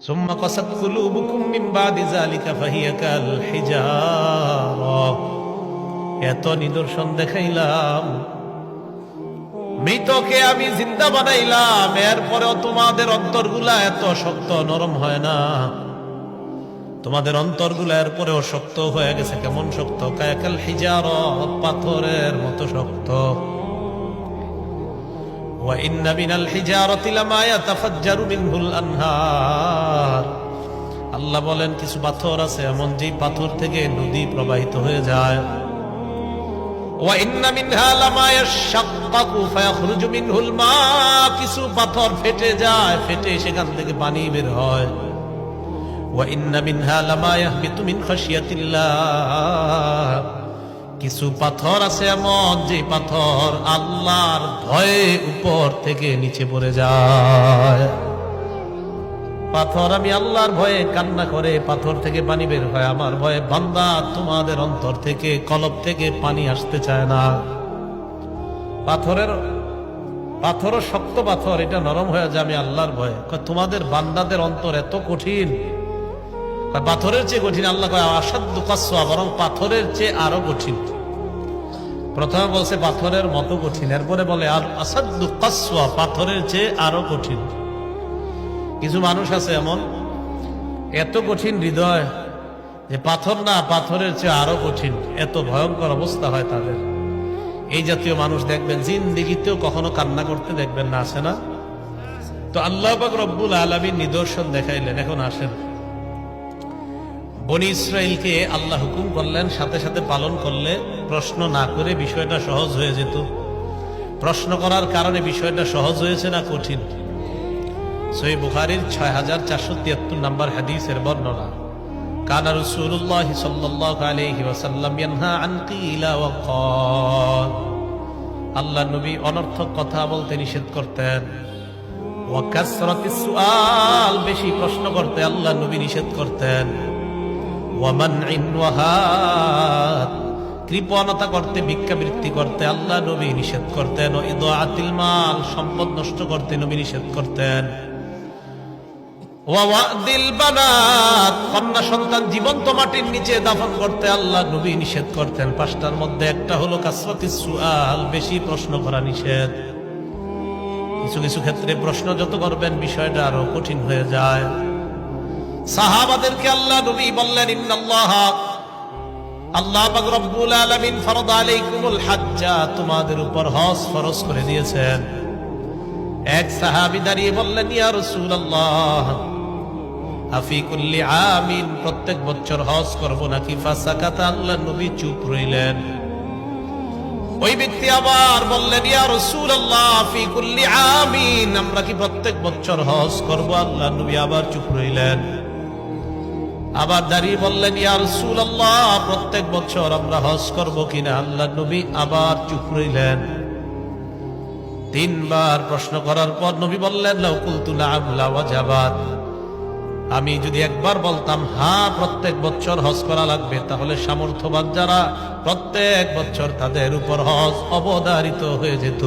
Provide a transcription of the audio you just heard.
ثم قست قلوبكم من بعد ذلك فهي كالحجارة এত নিদর্শন দেখাইলাম মৃতকে আমি জিন্দা বানাইলাম এরপরেও তোমাদের অন্তরগুলা এত শক্ত নরম হয় না তোমাদের অন্তরগুলা এরপরেও শক্ত হয়ে গেছে কেমন শক্ত কায়াকাল হিজার পাথরের মতো শক্ত وإن من الحجارة لما يتفجر منه الأنهار আল্লাহ বলেন কিছু পাথর আছে এমন যে পাথর থেকে নদী প্রবাহিত হয়ে যায় وإن منها لما يشقق فيخرج منه الماء কিছু পাথর ফেটে যায় ফেটে সেখান থেকে পানি বের হয় وإن منها لما يهبط من خشية الله কিছু পাথর আছে এমন যে পাথর আল্লাহর ভয়ে উপর থেকে নিচে পড়ে যায়। পাথর আমি আল্লাহর ভয়ে কান্না করে পাথর থেকে পানি বের হয়। আমার ভয়ে বান্দা তোমাদের অন্তর থেকে, কলব থেকে পানি আসতে চায় না। পাথরের পাথরও শক্ত পাথর, এটা নরম হয়ে যায় আমি আল্লাহর ভয়ে। তোমাদের বান্দাদের অন্তর এত কঠিন। পাথরের চেয়ে কঠিন, আল্লাহ কয় কাসোয়া বরং পাথরের চেয়ে আরও কঠিন। প্রথমে বলছে, পাথরের মতো কঠিন। এরপরে বলে, আর আসাধ্য কাসোয়া পাথরের চেয়ে আরও কঠিন। কিছু মানুষ আছে এমন, এত কঠিন হৃদয় যে পাথর না, পাথরের চেয়ে আরও কঠিন। এত ভয়ঙ্কর অবস্থা হয় তাদের। এই জাতীয় মানুষ দেখবেন, জিন্দিগিতেও কখনো কান্না করতে দেখবেন না, আসে না। তো আল্লাহফাক রব্বুল আলমীর নিদর্শন দেখাইলেন, এখন আসেন। বনি ইসরায়েলকে আল্লাহ হুকুম করলেন, সাথে সাথে পালন করলে প্রশ্ন না করে বিষয়টা সহজ হয়ে যেত। প্রশ্ন করার কারণে বিষয়টা সহজ হয়েছে না কঠিন? সই বুখারির ছয় হাজার চারশো তিয়াত্তর নম্বর হাদিসের বর্ণনা। কানা রসুল্লাহ সাল্লাহ আলহি ওয়াসাল্লাম ইয়ানহা আন কিলা ওয়া আল্লাহ নবী অনর্থক কথা বলতে নিষেধ করতেন। ওয়া কাসরাতিস সুআল, বেশি প্রশ্ন করতে আল্লাহ নবী নিষেধ করতেন। ওয়া মানইন ওয়া কৃপণতা করতে ভিক্ষাবৃত্তি করতে, আল্লাহ নবী নিষেধ করতেন। ও ইদাআতিল মাল, সম্পদ নষ্ট করতে নবী নিষেধ করতেন। সন্তান জীবন্ত মাটির নিচে দাফন করতে আল্লাহ নবী নিষেধ করতেন। পাঁচটার মধ্যে একটা হলো কাসরাতি সুআল, বেশি প্রশ্ন করা নিষেধ। কিছু কিছু ক্ষেত্রে প্রশ্ন যত করবেন, বিষয়টা আরও কঠিন হয়ে যায়। সাহাবাদেরকে আল্লাহ নবী বললেন, ইন্নাল্লাহ, আল্লাহ পাক রব্বুল আলামিন ফরদ আলাইকুমুল হাজ্জা, তোমাদের উপর হজ ফরজ করে দিয়েছেন। এক দাঁড়িয়ে বললেন, ইয়া রাসূলুল্লাহ, আফি কুল্লি আমিন, প্রত্যেক বছর হজ করব নাকি? ফাসাকাতা আল্লাহ নবী চুপ রইলেন। ওই ব্যক্তি আবার বললেন, ইয়া রাসূলুল্লাহ, আফি কুল্লি আমিন, আমরা কি প্রত্যেক বছর হজ করব? আল্লাহ নবী আবার চুপ রইলেন। আবার দাঁড়িয়ে বললেন, ইয়া রাসূলুল্লাহ, প্রত্যেক বছর আমরা হজ করব কিনা? আল্লাহ নবী আবার চুপ রইলেন। তিনবার প্রশ্ন করার পর নবী বললেন লাউকুলতু নাআম লাওয়াজাবাত আমি যদি একবার বলতাম হা প্রত্যেক বছর হজ করা লাগবে। তাহলে সামর্থ্যবান যারা প্রত্যেক বছর তাদের উপর হজ অবধারিত হয়ে যেত।